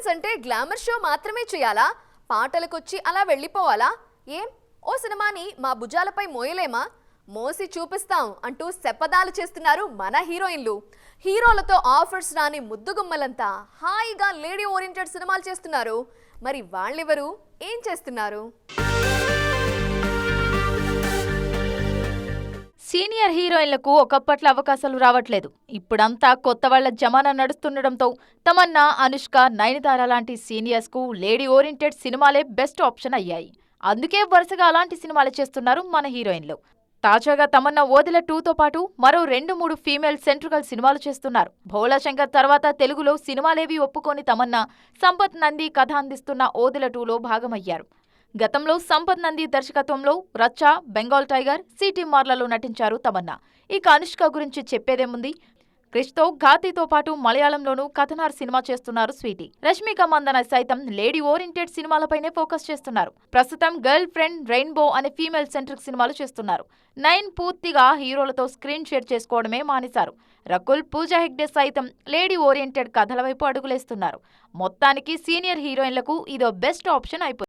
Heroines అంటే glamour show మాత్రమే చేయాలా? పాటలకొచ్చి అలా వెళ్ళిపోవాలా? ఏం? ఓ సినిమాని మా భుజాలపై మోయలేమా? మోసి చూపిస్తాం అంటూ శపథాలు చేస్తున్నారు మన హీరోయిన్లు. హీరోలతో ఆఫర్స్ రాని ముద్దుగుమ్మలంతా హాయిగా లేడీ ఓరియంటెడ్ సినిమాలు చేస్తున్నారు. మరి వాళ్ళెవరు? ఏం చేస్తున్నారు? సీనియర్ హీరోయిన్లకు ఒకప్పట్ల అవకాశాలు రావట్లేదు. ఇప్పుడంతా కొత్త వాళ్ళ జమానా నడుస్తుండటంతో తమన్నా అనుష్క నయనతార లాంటి సీనియర్స్కు లేడీ ఓరియంటెడ్ సినిమాలే బెస్ట్ ఆప్షన్ అయ్యాయి. అందుకే వరుసగా అలాంటి సినిమాలు చేస్తున్నారు మన హీరోయిన్లు. తాజాగా తమన్నా ఓదిల టూతో పాటు మరో రెండు మూడు ఫీమేల్ సెంట్రికల్ సినిమాలు చేస్తున్నారు. భోలాశంకర్ తర్వాత తెలుగులో సినిమాలేవి ఒప్పుకొని తమన్నా సంపత్ నంది కథ అందిస్తున్న ఓదిల టూలో భాగమయ్యారు. గతంలో సంపత్ నంది దర్శకత్వంలో రచ్చ బెంగాల్ టైగర్ సిటీ మార్లలో నటించారు తమన్నా. ఇక అనుష్క గురించి చెప్పేదేముంది? క్రిష్తో ఘాతీతో పాటు మలయాళంలోనూ కథనార్ సినిమా చేస్తున్నారు స్వీటీ. రష్మిక మందన సైతం లేడీ ఓరియంటెడ్ సినిమాలపైనే ఫోకస్ చేస్తున్నారు. ప్రస్తుతం గర్ల్ ఫ్రెండ్ రెయిన్బో అనే ఫీమేల్ సెంట్రిక్ సినిమాలు చేస్తున్నారు. నైన్ పూర్తిగా హీరోలతో స్క్రీన్ షేర్ చేసుకోవడమే మానేశారు. రకుల్ పూజా హెగ్డే సైతం లేడీ ఓరియంటెడ్ కథల వైపు అడుగులేస్తున్నారు. మొత్తానికి సీనియర్ హీరోయిన్లకు ఇదో బెస్ట్ ఆప్షన్ అయిపోయింది